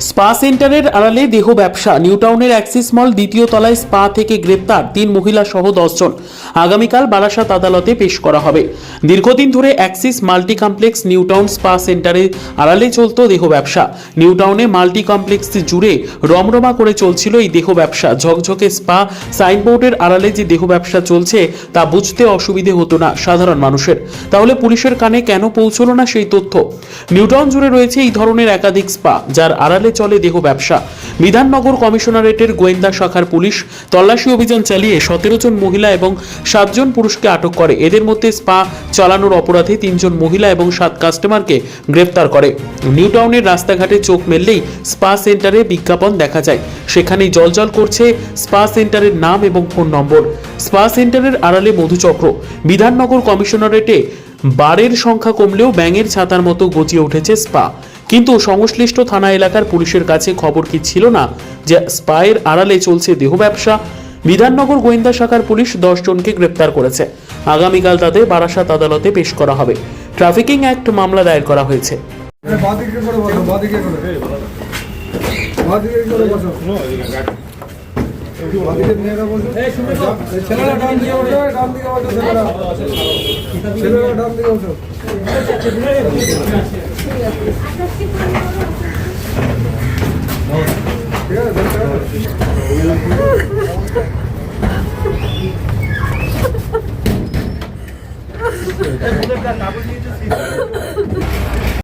Spa সেন্টারের আড়ালে দেহ ব্যবসা। নিউটাউনের অ্যাক্সিস মল দ্বিতীয় তলায় স্পা থেকে গ্রেপ্তার তিন মহিলা সহ দশজন আগামীকাল বারাসাত আদালতে পেশ করা হবে। দীর্ঘদিন ধরে Axis multi complex Newtown spa সেন্টারে আড়ালে চলত দেহ ব্যবসা। নিউটাউনে মাল্টি কমপ্লেক্স জুড়ে রমরমা করে চলছিল এই দেহ ব্যবসা। ঝকঝকে স্পা সাইনবোর্ডের আড়ালে যে দেহ ব্যবসা চলছে, তা বুঝতে অসুবিধে হতো না সাধারণ মানুষের। তাহলে পুলিশের কানে কেন পৌঁছলো না সেই তথ্য? নিউটাউন জুড়ে রয়েছে এই ধরনের একাধিক স্পা, যার আড়ালে চলে দেহ ব্যবসা। বিধাননগর কমিশনারেটের গোয়েন্দা শাখার পুলিশ তল্লাশি অভিযান চালিয়ে সতেরো জন মহিলা এবং সাতজন পুরুষকে আটক করে। এদের মধ্যে স্পা চালানোর অপরাধে তিনজন মহিলা এবং সাত কাস্টমারকে গ্রেফতার করে। নিউটাউনের রাস্তাঘাটে চোখ মেললেই স্পা সেন্টারে বিজ্ঞাপন দেখা যায়। সেখানেই জলজল করছে স্পা সেন্টারের নাম এবং ফোন নম্বর। স্পা সেন্টারের আড়ালে মধুচক্র। বিধাননগর কমিশনারেটে বারের সংখ্যা কমলেও ব্যাঙের ছাতার মতো গজিয়ে উঠেছে স্পা। কিন্তু সংশ্লিষ্ট থানা এলাকার পুলিশের কাছে খবর কি ছিল না যে স্পায়ের আড়ালে চলছে দেহ ব্যবসা? বিধাননগর গোয়েন্দা শাখার পুলিশ দশজনকে গ্রেপ্তার করেছে। আগামীকাল তাদের বারাসাত আদালতে পেশ করা হবে। ট্রাফিকিং অ্যাক্ট মামলা দায়ের করা হয়েছে। বাদিকে করে বসো বাদিকে করে। বাদিকে করে বসো। বাদিকে মেয়েরা বসো ছেলেরা ডান দিকে বসো ডান দিকে বসো ছেলেরা ছেলেরা ডান দিকে আছে ধরতে হবে?